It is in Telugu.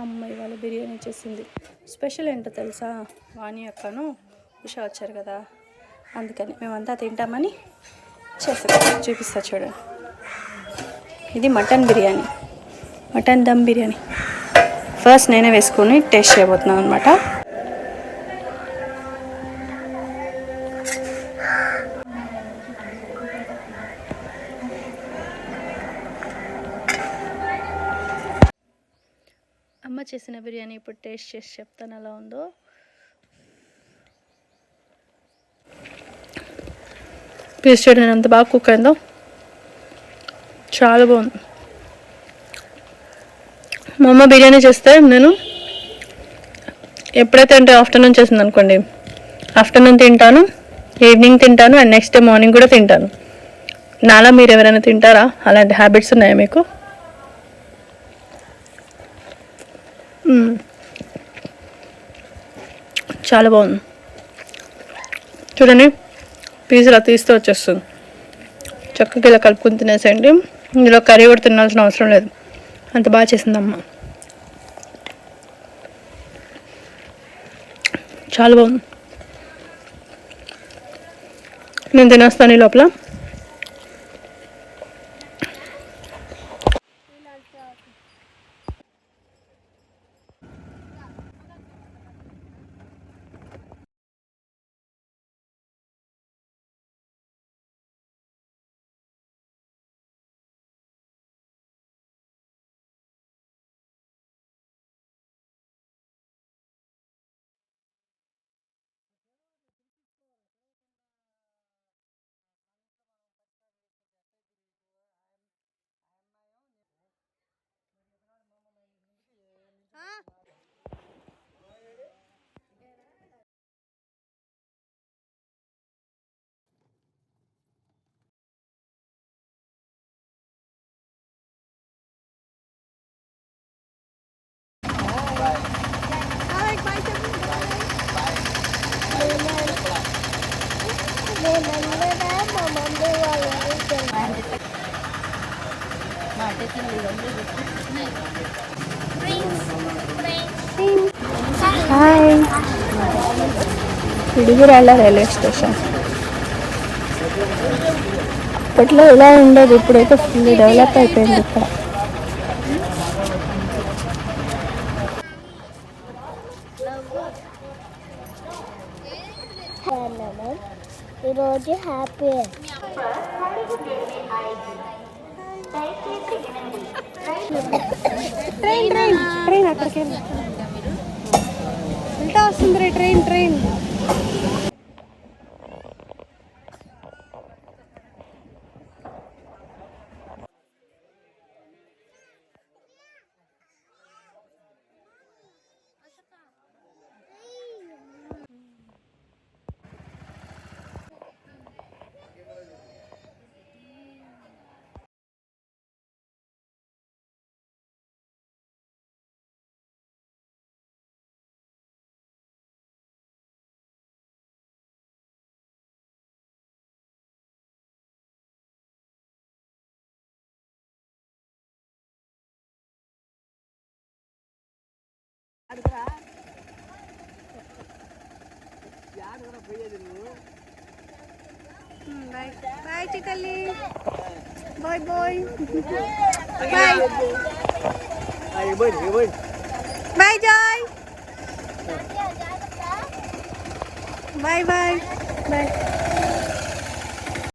అమ్మాయి వాళ్ళ బిర్యానీ చేసింది. స్పెషల్ ఏంటో తెలుసా? వాణి అక్కను ఉషా వచ్చారు కదా. అందుకని మేమంతా తింటామని చేస్తాం చూపిస్తా చూడండి ఇది mutton biryani. Mutton dum biryani. First నేనే వేసుకొని టేస్ట్ చేయబోతున్నాను అనమాట చేసిన బిర్యానీ ఇప్పుడు టేస్ట్ చేసి చెప్తాను ఎలా ఉందో. పీస్ చేయడం ఎంత బాగా కుక్ అయిందో. చాలా బాగుంది. మా అమ్మ బిర్యానీ చేస్తే నేను ఎప్పుడైతే అంటే ఆఫ్టర్నూన్ చేసింది అనుకోండి ఆఫ్టర్నూన్ తింటాను ఈవినింగ్ తింటాను అండ్ నెక్స్ట్ డే మార్నింగ్ కూడా తింటాను. నాలా మీరు ఎవరైనా తింటారా? అలాంటి హ్యాబిట్స్ ఉన్నాయా మీకు? చాలా బాగుంది. చూడండి పీస్ ఇలా తీస్తే వచ్చేస్తుంది. చక్కగా ఇలా కలుపుకుని తినేసేయండి. ఇందులో కర్రీ కూడా తినాల్సిన అవసరం లేదు. అంత బాగా చేసిందమ్మ. చాలా బాగుంది. నేను తినేస్తాను ఈ లోపల. Hi Piduguralla railway station. అప్పట్లో ఇలా ఉండేది ఇప్పుడైతే ఫుల్ డెవలప్ అయిపోయింది ఇక్కడ. ఈరోజు హ్యాపీ. ట్రైన్ ట్రైన్ ట్రైన్ అక్కడికి. ఉల్టా వస్తుంది train train. Ừ, bye. Bye, Chikali. Bye, boy. Bye. Bye, boy. Bye, Bye, Joy. Bye, bye. Bye.